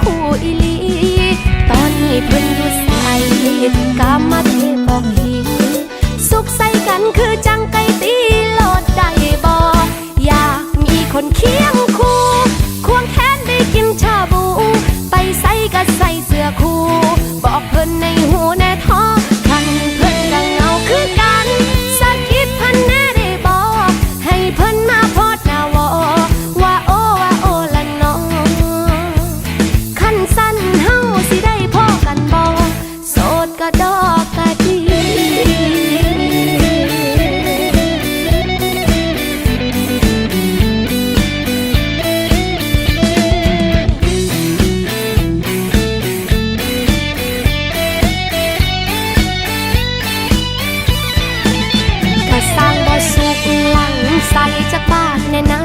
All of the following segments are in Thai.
คู่อีลี ตอนนี้เพิ่นอยู่ใส่กามาเทพบอกที จากบ้านแน่นา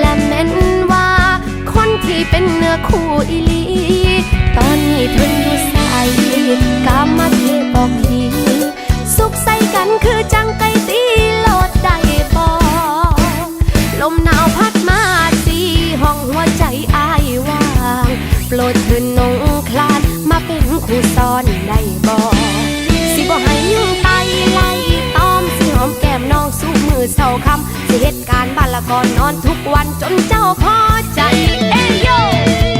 และแม่นว่า คนที่เป็นเนื้อคู่อีลี ตอนนี้เพิ่นอยู่ใส่กามาเทบอกทีสุขใส่กันคือจัง จนเจ้าพอใจ เอ้ยโย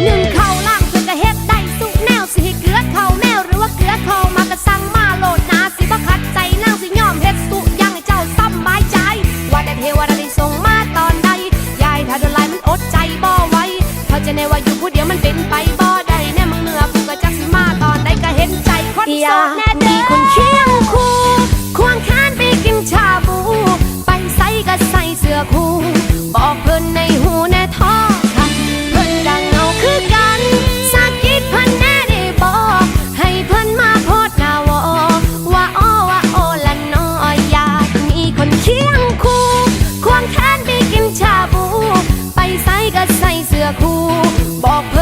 หนึ่งเข้าล่างเพื่อก็เฮ็ดได้สุกแนวสิเกลือเข้าแนวหรือว่าเกลือเข้ามากระสังมาโหลดนาสิบ่ขัดใจนางสิยอมเฮ็ดสุยังให้เจ้าซ้ำบายใจ ว่าแต่เทวดาได้ส่งมาตอนใดยายถ้าโดนไล่มันอดใจบ่ไหวเขาจะในว่าอยู่ผู้เดียวมันเป็นไปบ่ได้แน่มึงเหนือผู้ก็จักสิมาตอนใดก็เห็นใจคนโสดแน่เด้อมีคนเคียงคู่ควงแขนไปกินชาบู ไปใส่ก็ใส่เสื้อคู่บอก บอกเพิ่น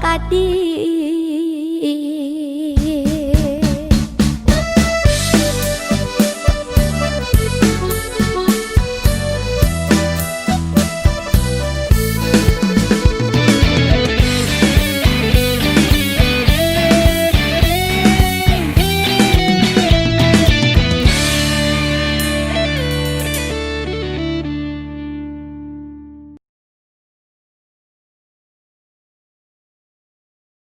Pakati